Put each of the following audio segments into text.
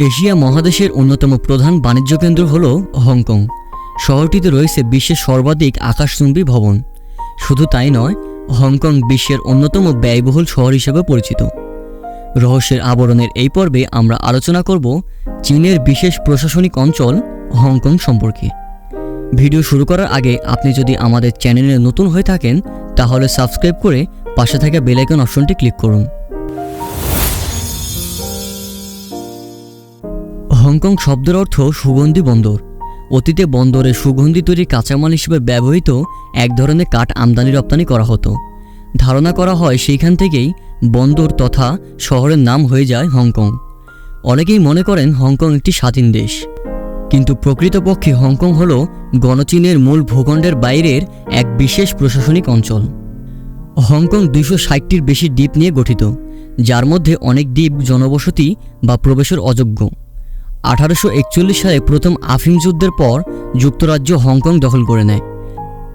Asia মহাদেশের অন্যতম প্রধান বাণিজ্য কেন্দ্র হল হংকং। শহরটিতে রয়েছে বিশ্বের সর্বাধিক আকাশচুম্বী ভবন। শুধু তাই নয়, হংকং বিশ্বের অন্যতম ব্যয়বহুল শহর হিসেবে পরিচিত। রহস্যের আবরণের এই পর্বে আমরা আলোচনা করব চীনের বিশেষ প্রশাসনিক অঞ্চল হংকং সম্পর্কে। ভিডিও শুরু করার আগে আপনি যদি আমাদের চ্যানেলে নতুন হয়ে থাকেন, তাহলে সাবস্ক্রাইব করে পাশে থাকা বেলাইকন অপশনটি ক্লিক করুন। হংকং শব্দের অর্থ সুগন্ধি বন্দর। অতীতে বন্দরে সুগন্ধি তৈরির কাঁচামাল হিসেবে ব্যবহৃত এক ধরনের কাঠ আমদানি রপ্তানি করা হতো। ধারণা করা হয় সেইখান থেকেই বন্দর তথা শহরের নাম হয়ে যায় হংকং। অনেকেই মনে করেন হংকং একটি স্বাধীন দেশ। কিন্তু প্রকৃতপক্ষে হংকং হল গণচীনের মূল ভূখণ্ডের বাইরের এক বিশেষ প্রশাসনিক অঞ্চল। হংকং দুইশো ষাটটির বেশি দ্বীপ নিয়ে গঠিত, যার মধ্যে অনেক দ্বীপ জনবসতি বা প্রবেশের অযোগ্য। আঠারোশো একচল্লিশ সালে প্রথম আফিম যুদ্ধের পর যুক্তরাজ্য হংকং দখল করে নেয়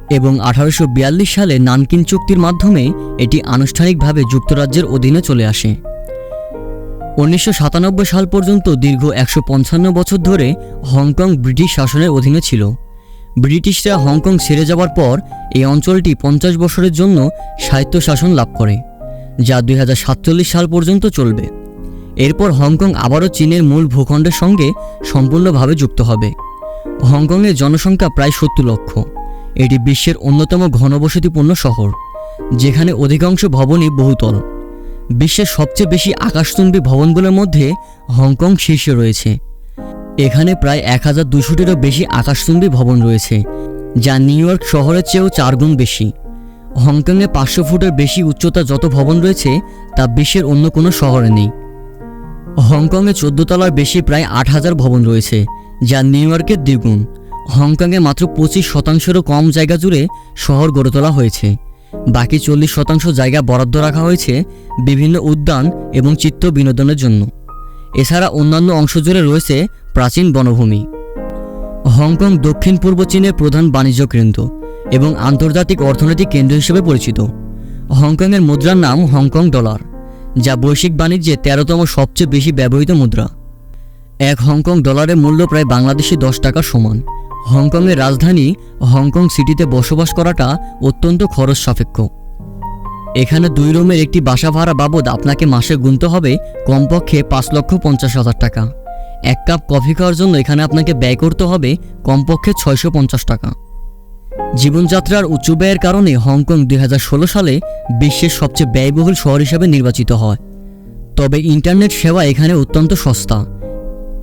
এবং আঠারোশো বিয়াল্লিশ সালে নানকিন চুক্তির মাধ্যমে এটি আনুষ্ঠানিকভাবে যুক্তরাজ্যের অধীনে চলে আসে। উনিশশো সাতানব্বই সাল পর্যন্ত দীর্ঘ একশো পঞ্চান্ন বছর ধরে হংকং ব্রিটিশ শাসনের অধীনে ছিল। ব্রিটিশরা হংকং ছেড়ে যাওয়ার পর এই অঞ্চলটি পঞ্চাশ বছরের জন্য স্বায়ত্তশাসন লাভ করে, যা দুই হাজার সাতচল্লিশ সাল পর্যন্ত চলবে। এরপর হংকং আবারও চীনের মূল ভূখণ্ডের সঙ্গে সম্পূর্ণভাবে যুক্ত হবে। হংকংয়ের জনসংখ্যা প্রায় সত্তর লক্ষ। এটি বিশ্বের অন্যতম ঘনবসতিপূর্ণ শহর, যেখানে অধিকাংশ ভবনই বহুতল। বিশ্বের সবচেয়ে বেশি আকাশচুম্বী ভবনগুলোর মধ্যে হংকং শীর্ষে রয়েছে। এখানে প্রায় এক হাজার দুশোটিরও বেশি আকাশচুম্বী ভবন রয়েছে, যা নিউ ইয়র্ক শহরের চেয়েও চারগুণ বেশি। হংকংয়ে পাঁচশো ফুটের বেশি উচ্চতা যত ভবন রয়েছে, তা বিশ্বের অন্য কোনো শহরে নেই। হংকংয়ে চোদ্দ তলার বেশি প্রায় আট হাজার ভবন রয়েছে, যা নিউ ইয়র্কের দ্বিগুণ। হংকংয়ে মাত্র পঁচিশ শতাংশেরও কম জায়গা জুড়ে শহর গড়ে তোলা হয়েছে। বাকি চল্লিশ শতাংশ জায়গা বরাদ্দ রাখা হয়েছে বিভিন্ন উদ্যান এবং চিত্ত বিনোদনের জন্য। এছাড়া অন্যান্য অংশ জুড়ে রয়েছে প্রাচীন বনভূমি। হংকং দক্ষিণ পূর্ব চীনের প্রধান বাণিজ্য কেন্দ্র এবং আন্তর্জাতিক অর্থনৈতিক কেন্দ্র হিসেবে পরিচিত। হংকংয়ের মুদ্রার নাম হংকং ডলার। যা বৈশ্বিক বাণিজ্যে তেরোতম সবচেয়ে বেশি ব্যবহৃত মুদ্রা। এক হংকং ডলারের মূল্য প্রায় বাংলাদেশি দশ টাকার সমান। হংকংয়ের রাজধানী হংকং সিটিতে বসবাস করাটা অত্যন্ত খরচ সাপেক্ষ। এখানে দুই রুমের একটি বাসা ভাড়া বাবদ আপনাকে মাসে গুনতে হবে কমপক্ষে পাঁচ লক্ষ পঞ্চাশ হাজার টাকা। এক কাপ কফি খাওয়ার জন্য এখানে আপনাকে ব্যয় করতে হবে কমপক্ষে ছয়শো পঞ্চাশ টাকা। জীবনযাত্রার উচ্চ ব্যয়ের কারণে হংকং দুই হাজার ষোলো সালে বিশ্বের সবচেয়ে ব্যয়বহুল শহর হিসাবে নির্বাচিত হয়। তবে ইন্টারনেট সেবা এখানে অত্যন্ত সস্তা।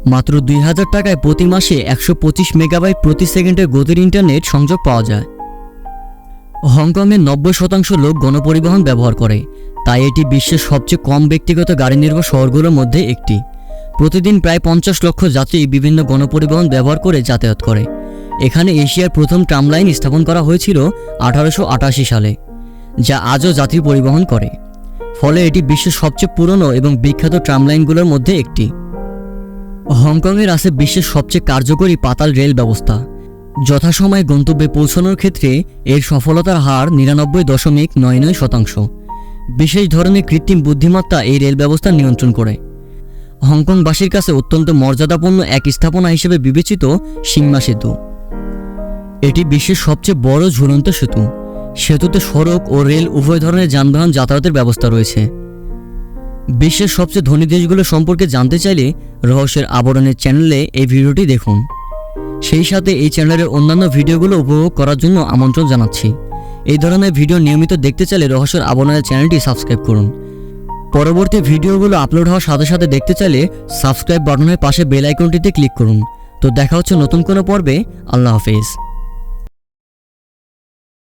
মাত্র দুই হাজার টাকায় প্রতি মাসে একশো পঁচিশ মেগাবাইট প্রতি সেকেন্ডের গতির ইন্টারনেট সংযোগ পাওয়া যায়। হংকংয়ের নব্বই শতাংশ লোক গণপরিবহন ব্যবহার করে। তাই এটি বিশ্বের সবচেয়ে কম ব্যক্তিগত গাড়ি নির্ভর শহরগুলোর মধ্যে একটি। প্রতিদিন প্রায় পঞ্চাশ লক্ষ যাত্রী বিভিন্ন গণপরিবহন ব্যবহার করে যাতায়াত করে। এখানে এশিয়ার প্রথম ট্রাম লাইন স্থাপন করা হয়েছিল আঠারোশো আটাশি সালে, যা আজও যাত্রী পরিবহন করে। ফলে এটি বিশ্বের সবচেয়ে পুরনো এবং বিখ্যাত ট্রাম লাইনগুলোর মধ্যে একটি। হংকংয়ের আছে বিশ্বের সবচেয়ে কার্যকরী পাতাল রেল ব্যবস্থা। যথাসময়ে গন্তব্যে পৌঁছানোর ক্ষেত্রে এর সফলতার হার নিরানব্বই দশমিক নয় নয় শতাংশ। বিশেষ ধরনের কৃত্রিম বুদ্ধিমত্তা এই রেল ব্যবস্থা নিয়ন্ত্রণ করে। হংকংবাসীর কাছে অত্যন্ত মর্যাদাপূর্ণ এক স্থাপনা হিসেবে বিবেচিত সিংমা সেতু এটি বিশ্বের সবচেয়ে বড় ঝুলন্ত সেতু। সেতুতে সড়ক ও রেল উভয় ধরনের যানবাহন যাতায়াতের ব্যবস্থা রয়েছে। বিশ্বের সবচেয়ে ধনী দেশগুলো সম্পর্কে জানতে চাইলে রহস্যের আবরণের চ্যানেলে এই ভিডিওটি দেখুন। সেই সাথে এই চ্যানেলের অন্যান্য ভিডিওগুলো উপভোগ করার জন্য আমন্ত্রণ জানাচ্ছি। এই ধরনের ভিডিও নিয়মিত দেখতে চাইলে রহস্যের আবরণের চ্যানেলটি সাবস্ক্রাইব করুন। পরবর্তী ভিডিওগুলো আপলোড হওয়ার সাথে সাথে দেখতে চাইলে সাবস্ক্রাইব বাটনের পাশে বেল আইকনটিতে ক্লিক করুন। তো দেখা হচ্ছে নতুন কোনো পর্বে। আল্লাহ হাফেজ।